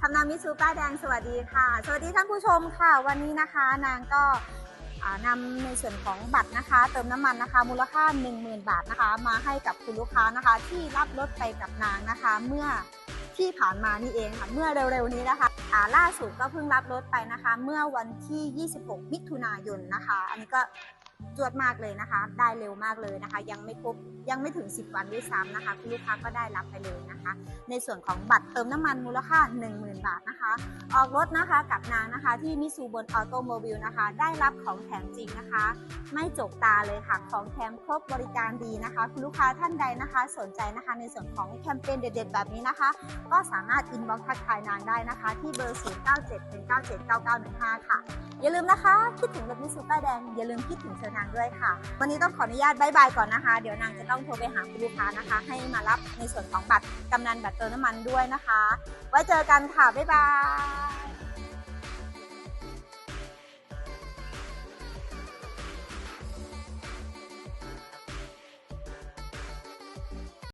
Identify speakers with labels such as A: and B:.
A: ทำนามิสูป้าแดงสวัสดีค่ะ สวัสดีท่านผู้ชมค่ะ วันนี้นะคะนางก็อ่านำในส่วนของบัตรนะคะ เติมน้ำมันนะคะ มูลค่า 10,000 บาทนะคะ มาให้กับคุณลูกค้านะคะ ที่รับรถไปกับนางนะคะ เมื่อที่ผ่านมานี่เองค่ะ เมื่อเร็วๆนี้นะคะอ่าล่าสุดก็เพิ่งรับรถไปนะคะ เมื่อวันที่ 26 มิถุนายนนะคะ อันนี้ก็ จวดมากเลยนะคะ ได้เร็วมากเลยนะคะ ยังไม่ครบยังไม่ถึง 10 วันด้วยซ้ำนะคะคุณลูกค้าก็ได้รับไปเลยนะคะ ในส่วนของบัตรเติมน้ำมันมูลค่า 10,000 บาทนะคะ ออกรถนะคะกับนางนะคะที่มิซูบนออโตโมบิลนะคะ ได้รับของแถมจริงนะคะ ไม่จกตาเลยค่ะ ของแถมครบบริการดีนะคะ คุณลูกค้าท่านใดนะคะ สนใจนะคะ ในส่วนของแคมเปญเด็ดๆ แบบนี้นะคะ ก็สามารถอินบ็อกซ์ทักทายนางได้นะคะ ที่เบอร์ 0971979915 ค่ะ อย่าลืมนะคะ คิดถึงรถมิซูป้ายแดงอย่าลืมคิดถึงเชอนางด้วยค่ะ วันนี้ต้องขออนุญาตบายบายก่อนนะคะ เดี๋ยวนางจะต้องโทรไปหาคุณลูกค้านะคะ ให้มารับในส่วนของบัตรกำนันบัตรเติมน้ำมันด้วยนะคะ ไว้เจอกันค่ะ บ๊ายบาย